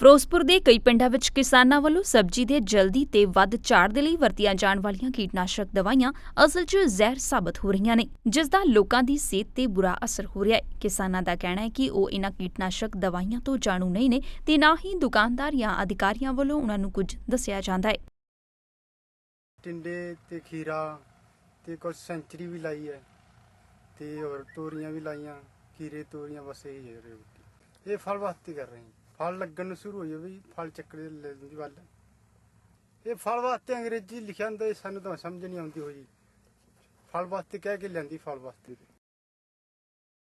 ਫਿਰੋਜ਼ਪੁਰ ਦੇ ਕਈ ਪਿੰਡਾਂ ਵਿੱਚ ਕਿਸਾਨਾਂ ਵੱਲੋਂ ਸਬਜ਼ੀ ਦੇ ਜਲਦੀ ਤੇ ਵੱਧ ਝਾੜ ਦੇ ਲਈ ਵਰਤੀਆਂ ਜਾਣ ਵਾਲੀਆਂ ਕੀਟਨਾਸ਼ਕ ਦਵਾਈਆਂ ਅਸਲ 'ਚ ਜ਼ਹਿਰ ਸਾਬਤ ਹੋ ਰਹੀਆਂ ਨੇ, ਜਿਸ ਦਾ ਲੋਕਾਂ ਦੀ ਸਿਹਤ ਤੇ ਬੁਰਾ ਅਸਰ ਹੋ ਰਿਹਾ ਹੈ। ਕਿਸਾਨਾਂ ਦਾ ਕਹਿਣਾ ਹੈ ਕਿ ਉਹ ਇਹਨਾਂ ਕੀਟਨਾਸ਼ਕ ਦਵਾਈਆਂ ਤੋਂ ਜਾਣੂ ਨਹੀਂ ਨੇ ਤੇ ਨਾ ਹੀ ਦੁਕਾਨਦਾਰ ਜਾਂ ਅਧਿਕਾਰੀਆਂ ਵੱਲੋਂ ਉਹਨਾਂ ਨੂੰ ਕੁਝ ਦੱਸਿਆ ਜਾਂਦਾ ਹੈ। ਟਿੰਡੇ ਤੇ ਖੀਰਾ ਤੇ ਕੁਝ ਸੈਂਚਰੀ ਵੀ ਲਾਈ ਹੈ ਤੇ ਹੋਰ ਤੋਰੀਆਂ ਵੀ ਲਾਈਆਂ, ਖੀਰੇ ਤੋਰੀਆਂ ਬਸ ਇਹੀ ਹੈ ਉਰੇ ਇਹ ਫਲ ਵਾਸਤੇ ਕਰ ਰਹੇ ਹਾਂ। ਫਲ ਲੱਗਣ ਨੂੰ ਸ਼ੁਰੂ ਹੋ ਜਾਵੇ ਜੀ, ਫਲ ਚੱਕੜੇ ਲੈ ਦੀ ਵੱਲ। ਇਹ ਫਲ ਵਾਸਤੇ ਅੰਗਰੇਜ਼ੀ ਲਿਖਿਆ ਹੁੰਦਾ ਇਹ ਸਾਨੂੰ ਤਾਂ ਸਮਝ ਨਹੀਂ ਆਉਂਦੀ ਹੋਈ ਫਲ ਵਾਸਤੇ ਕਹਿ ਕੇ ਲੈਂਦੀ ਫਲ ਵਾਸਤੇ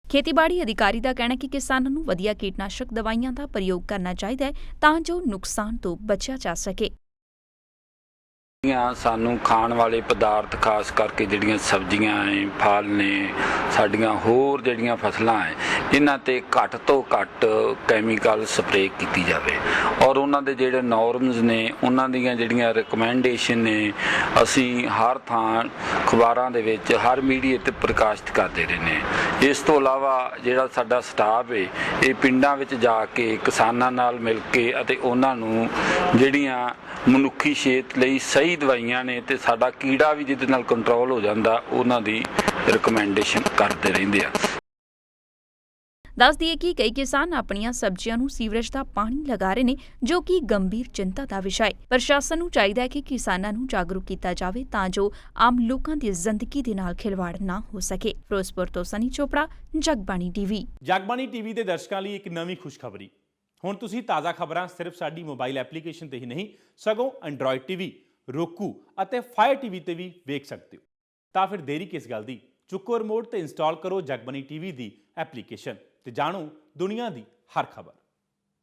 ਖੇਤੀਬਾੜੀ ਅਧਿਕਾਰੀ ਦਾ ਕਹਿਣਾ ਕਿ ਕਿਸਾਨਾਂ ਨੂੰ ਵਧੀਆ ਕੀਟਨਾਸ਼ਕ ਦਵਾਈਆਂ ਦਾ ਪ੍ਰਯੋਗ ਕਰਨਾ ਚਾਹੀਦਾ ਹੈ ਤਾਂ ਜੋ ਨੁਕਸਾਨ ਤੋਂ ਬਚਿਆ ਜਾ ਸਕੇ। ਜਿਹੜੀਆਂ ਸਾਨੂੰ ਖਾਣ ਵਾਲੇ ਪਦਾਰਥ, ਖਾਸ ਕਰਕੇ ਜਿਹੜੀਆਂ ਸਬਜ਼ੀਆਂ ਐ ਫਲ ਨੇ, ਸਾਡੀਆਂ ਹੋਰ ਜਿਹੜੀਆਂ ਫਸਲਾਂ ਐ, ਇਹਨਾਂ ਤੇ ਘੱਟ ਤੋਂ ਘੱਟ ਕੈਮੀਕਲ ਸਪਰੇਅ ਕੀਤੀ ਜਾਵੇ। ਔਰ ਉਹਨਾਂ ਦੇ ਜਿਹੜੇ ਨਾਰਮਸ ਨੇ, ਉਹਨਾਂ ਦੀਆਂ ਜਿਹੜੀਆਂ ਰეკਮੈਂਡੇਸ਼ਨ ਨੇ, ਅਸੀਂ ਹਰ ਥਾਂ ਅਖਬਾਰਾਂ ਦੇ ਵਿੱਚ, ਹਰ ਮੀਡੀਆ ਤੇ ਪ੍ਰਕਾਸ਼ਿਤ ਕਰਦੇ ਰਹਿੰਦੇ ਨੇ ਇਸ ਤੋਂ ਇਲਾਵਾ ਜਿਹੜਾ ਸਾਡਾ ਸਟਾਫ ਹੈ ਇਹ ਪਿੰਡਾਂ ਵਿੱਚ ਜਾ ਕੇ ਕਿਸਾਨਾਂ ਨਾਲ ਮਿਲ ਕੇ ਅਤੇ ਉਹਨਾਂ ਨੂੰ ਜਿਹੜੀਆਂ ਮਨੁੱਖੀ ਸਿਹਤ ਲਈ ਸਹੀ ਦਵਾਈਆਂ ਨੇ ਤੇ ਸਾਡਾ ਕੀੜਾ ਵੀ ਜਿਹਦੇ ਨਾਲ ਕੰਟਰੋਲ ਹੋ ਜਾਂਦਾ ਉਹਨਾਂ ਦੀ ਰეკਮੈਂਡੇਸ਼ਨ ਕਰਦੇ ਰਹਿੰਦੇ ਆ। ਦੱਸ ਦਈਏ ਕਿ ਕਈ ਕਿਸਾਨ ਆਪਣੀਆਂ ਸਬਜ਼ੀਆਂ ਨੂੰ ਸੀਵਰੇਜ ਦਾ ਪਾਣੀ ਲਗਾ ਰਹੇ ਨੇ ਜੋ ਕਿ ਗੰਭੀਰ ਚਿੰਤਾ ਦਾ ਵਿਸ਼ਾ ਹੈ। ਪ੍ਰਸ਼ਾਸਨ ਨੂੰ ਚਾਹੀਦਾ ਹੈ ਕਿ ਕਿਸਾਨਾਂ ਨੂੰ ਜਾਗਰੂਕ ਕੀਤਾ ਜਾਵੇ ਤਾਂ ਜੋ ਆਮ ਲੋਕਾਂ ਦੀ ਜ਼ਿੰਦਗੀ ਦੇ ਨਾਲ ਖਿਲਵਾੜ ਨਾ ਹੋ ਸਕੇ। ਫਿਰੋਜ਼ਪੁਰ ਤੋਂ ਸਨੀ ਚੋਪੜਾ ਜਗਬਾਣੀ ਟੀਵੀ। ਜਗਬਾਣੀ ਟੀਵੀ ਦੇ ਦਰਸ਼ਕਾਂ ਲਈ ਇੱਕ ਨਵੀਂ ਖੁਸ਼ਖਬਰੀ। ਹੁਣ ਤੁਸੀਂ ਤਾਜ਼ਾ ਖਬਰਾਂ ਸਿਰਫ ਸਾਡੀ ਮੋਬਾਈਲ ਐਪਲੀਕੇਸ਼ਨ ਤੇ ਹੀ ਨਹੀਂ, ਸਗੋਂ ਐਂਡਰੋਇਡ ਟੀਵੀ roku ਅਤੇ ਫਾਇਰ ਟੀਵੀ ਤੇ ਵੀ ਵੇਖ ਸਕਦੇ ਹੋ। ਤਾਂ ਫਿਰ ਦੇਰੀ ਕਿਸ ਗੱਲ ਦੀ? ਚੁੱਕੋ ਰਿਮੋਟ ਤੇ ਇੰਸਟਾਲ ਕਰੋ ਜਗਬਾਣੀ ਟੀਵੀ ਦੀ ਐਪਲੀਕੇਸ਼ਨ ਤੇ ਜਾਣੋ ਦੁਨੀਆ ਦੀ ਹਰ ਖਬਰ।